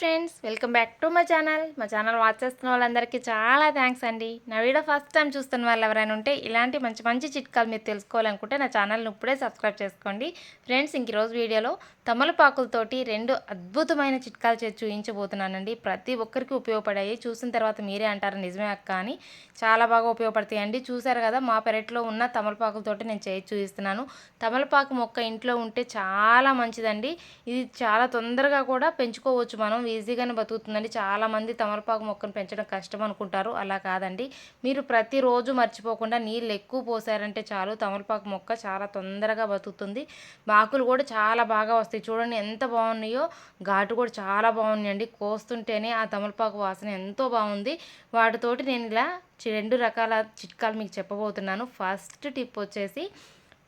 Friends welcome back to మా channel మా channel watch చేస్తున్న వాళ్ళందరికీ చాలా థ్యాంక్స్ అండి. నా వీడియో ఫస్ట్ టైం చూస్తున్న వాళ్ళు ఎవరైనా ఉంటే ఇలాంటి మంచి మంచి చిట్కాలు మీరు తెలుసుకోవాలనుకుంటే నా ఛానల్ని ఇప్పుడే సబ్స్క్రైబ్ చేసుకోండి. ఫ్రెండ్స్ ఇంక రోజు వీడియోలో తమలపాకులతోటి రెండు అద్భుతమైన చిట్కాలు చేసి చూపించబోతున్నానండి ప్రతి ఒక్కరికి ఉపయోగపడాయి. చూసిన తర్వాత మీరే అంటారు నిజమే అక్క అని. చాలా బాగా ఉపయోగపడతాయండి. చూసారు కదా మా పెరట్లో ఉన్న తమలపాకులతోటి నేను చేసి చూపిస్తున్నాను తమలపాకు మొక్క ఇంట్లో ఉంటే చాలా మంచిదండి. ఇది చాలా తొందరగా కూడా పెంచుకోవచ్చు మనం. ఈజీగానే బతుకుతుందండి. చాలామంది తమలపాకు మొక్కను పెంచడం కష్టం అనుకుంటారు. అలా కాదండి. మీరు ప్రతిరోజు మర్చిపోకుండా నీళ్ళు ఎక్కువ పోసారంటే చాలు. తమలపాకు మొక్క చాలా తొందరగా బతుకుతుంది. బాకులు కూడా చాలా బాగా వస్తాయి. చూడండి ఎంత బాగున్నాయో. ఘాటు కూడా చాలా బాగున్నాయండి. కోస్తుంటేనే ఆ తమలపాకు వాసన ఎంతో బాగుంది. వాటితోటి నేను ఇలా రెండు రకాల చిట్కాలు మీకు చెప్పబోతున్నాను. ఫస్ట్ టిప్ వచ్చేసి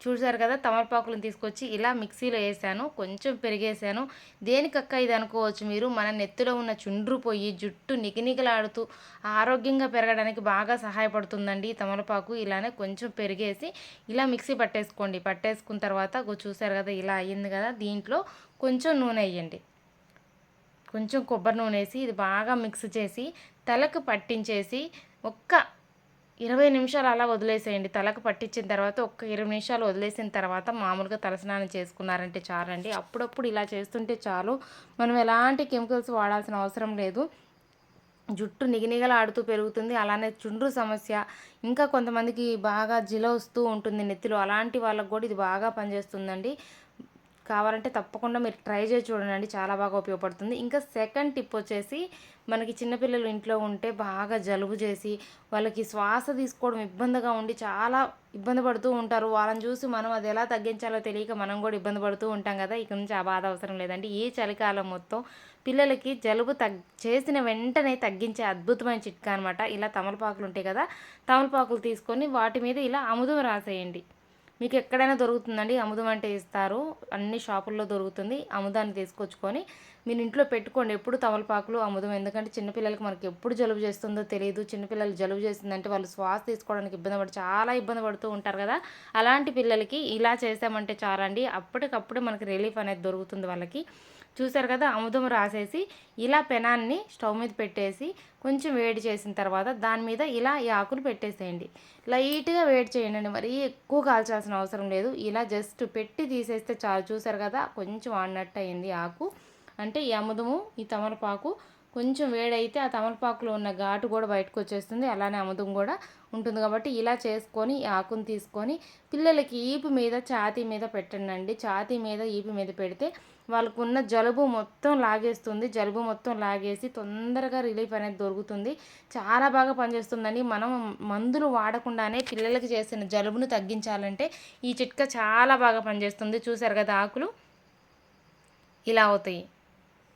చూసారు కదా తమలపాకులను తీసుకొచ్చి ఇలా మిక్సీలో వేసాను కొంచెం పెరిగేసాను. దేనికక్క ఇది అనుకోవచ్చు మీరు? మన నెత్తిలో ఉన్న చుండ్రు పోయి జుట్టు నిగినిగలాడుతూ ఆరోగ్యంగా పెరగడానికి బాగా సహాయపడుతుందండి తమలపాకు ఇలానే కొంచెం పెరిగేసి ఇలా మిక్సీ పట్టేసుకోండి. పట్టేసుకున్న తర్వాత చూసారు కదా ఇలా అయ్యింది కదా దీంట్లో కొంచెం నూనె వేయండి. కొంచెం కొబ్బరి నూనె వేసి ఇది బాగా మిక్స్ చేసి తలకు పట్టించేసి ఒక్క ఇరవై నిమిషాలు అలా వదిలేసేయండి. తలకు పట్టించిన తర్వాత ఒక్క ఇరవై నిమిషాలు వదిలేసిన తర్వాత మామూలుగా తలస్నానం చేసుకున్నారంటే చాలండి. అప్పుడప్పుడు ఇలా చేస్తుంటే చాలు. మనం ఎలాంటి కెమికల్స్ వాడాల్సిన అవసరం లేదు. జుట్టు నిగనిగలాడుతూ పెరుగుతుంది. అలానే చుండ్రు సమస్య. ఇంకా కొంతమందికి బాగా జిల వస్తూ ఉంటుంది నెత్తిలో. అలాంటి వాళ్ళకు కూడా ఇది బాగా పనిచేస్తుందండి. కావాలంటే తప్పకుండా మీరు ట్రై చేసి చూడండి. చాలా బాగా ఉపయోగపడుతుంది. ఇంకా సెకండ్ టిప్ వచ్చేసి మనకి చిన్నపిల్లలు ఇంట్లో ఉంటే బాగా జలుబు చేసి వాళ్ళకి శ్వాస తీసుకోవడం ఇబ్బందిగా ఉండి చాలా ఇబ్బంది పడుతూ ఉంటారు. వాళ్ళని చూసి మనం అది ఎలా తగ్గించాలో తెలియక మనం కూడా ఇబ్బంది పడుతూ ఉంటాం కదా. ఇక నుంచి ఆ బాధ అవసరం లేదండి. ఈ చలికాలం మొత్తం పిల్లలకి జలుబు తగ్ చేసిన వెంటనే తగ్గించే అద్భుతమైన చిట్కా అనమాట ఇలా తమలపాకులు ఉంటాయి కదా తమలపాకులు తీసుకొని వాటి మీద ఇలా అముదం రాసేయండి. మీకు ఎక్కడైనా దొరుకుతుందండి అముదం అంటే ఇస్తారు. అన్ని షాపుల్లో దొరుకుతుంది. అముదాన్ని తీసుకొచ్చుకొని మీరు ఇంట్లో పెట్టుకోండి. ఎప్పుడు తమలపాకులు అముదం. ఎందుకంటే చిన్నపిల్లలకి మనకి ఎప్పుడు జలుబు చేస్తుందో తెలియదు. చిన్నపిల్లలు జలుబు చేస్తుందంటే వాళ్ళు శ్వాస తీసుకోవడానికి ఇబ్బంది పడి చాలా ఇబ్బంది పడుతూ ఉంటారు కదా. అలాంటి పిల్లలకి ఇలా చేసామంటే చాలండి. అప్పటికప్పుడు మనకి రిలీఫ్ అనేది దొరుకుతుంది వాళ్ళకి. చూసారు కదా అముదం రాసేసి ఇలా పెనాన్ని స్టవ్ మీద పెట్టేసి కొంచెం వేడి చేసిన తర్వాత దాని మీద ఇలా ఈ ఆకులు పెట్టేసేయండి. లైట్గా వేడి చేయండి మరీ ఎక్కువ కాల్చాల్సిన అవసరం లేదు. ఇలా జస్ట్ పెట్టి తీసేస్తే చాలు. చూసారు కదా కొంచెం ఆడినట్టు అయింది ఆకు. అంటే ఈ అముదము ఈ తమలపాకు కొంచెం వేడైతే ఆ తమలపాకులో ఉన్న ఘాటు కూడా బయటకు వచ్చేస్తుంది అలానే అమృతం కూడా ఉంటుంది. కాబట్టి ఇలా చేసుకొని ఆకును తీసుకొని పిల్లలకి ఈపు మీద ఛాతీ మీద పెట్టండి ఛాతీ మీద ఈపు మీద పెడితే వాళ్ళకున్న జలుబు మొత్తం లాగేస్తుంది. జలుబు మొత్తం లాగేసి తొందరగా రిలీఫ్ అనేది దొరుకుతుంది. చాలా బాగా పనిచేస్తుందండి. మనం మందులు వాడకుండానే పిల్లలకి చేసిన జలుబును తగ్గించాలంటే ఈ చిట్కా చాలా బాగా పనిచేస్తుంది. చూసారు కదా ఆకులు? ఇలా అవుతాయి.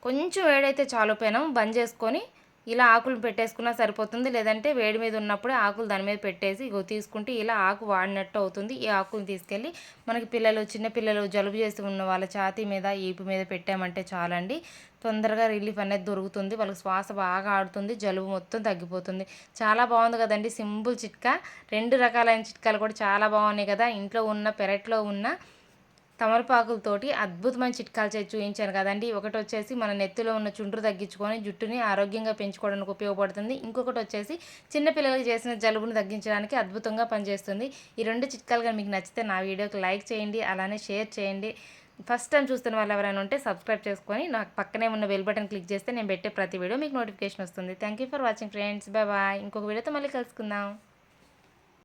కొంచెం వేడైతే చాలు పెనం బంద్ చేసుకొని ఇలా ఆకులు పెట్టేసుకున్నా సరిపోతుంది. లేదంటే వేడి మీద ఉన్నప్పుడే ఆకులు దాని మీద పెట్టేసి ఇగో తీసుకుంటే ఇలా ఆకు వాడినట్టు అవుతుంది. ఈ ఆకులు తీసుకెళ్ళి మనకి పిల్లలు చిన్న పిల్లలు జలుబు చేసి ఉన్న వాళ్ళ ఛాతీ మీద ఈపు మీద పెట్టామంటే చాలండి. తొందరగా రిలీఫ్ అనేది దొరుకుతుంది. వాళ్ళకి శ్వాస బాగా ఆడుతుంది. జలుబు మొత్తం తగ్గిపోతుంది. చాలా బాగుంది కదండి. సింపుల్ చిట్కా. రెండు రకాలైన చిట్కాలు కూడా చాలా బాగున్నాయి కదా. ఇంట్లో ఉన్న పెరట్లో ఉన్న తమలపాకులతోటి అద్భుతమైన చిట్కాలు చేసి చూపించాను కదండి. ఒకటి వచ్చేసి మన నెత్తిలో ఉన్న చుండ్రు తగ్గించుకొని జుట్టుని ఆరోగ్యంగా పెంచుకోవడానికి ఉపయోగపడుతుంది. ఇంకొకటి వచ్చేసి చిన్నపిల్లలకి చేసిన జలుబును తగ్గించడానికి అద్భుతంగా పనిచేస్తుంది. ఈ రెండు చిట్కాలు కానీ మీకు నచ్చితే నా వీడియోకి లైక్ చేయండి అలానే షేర్ చేయండి. ఫస్ట్ టైం చూస్తున్న వాళ్ళు ఎవరైనా ఉంటే సబ్స్క్రైబ్ చేసుకొని నాకు పక్కనే ఉన్న బెల్ బటన్ క్లిక్ చేస్తే నేను పెట్టే ప్రతి వీడియో మీకు నోటిఫికేషన్ వస్తుంది. Thank you for watching friends. Bye bye. ఇంకొక వీడియోతో మళ్ళీ కలుసుకుందాం.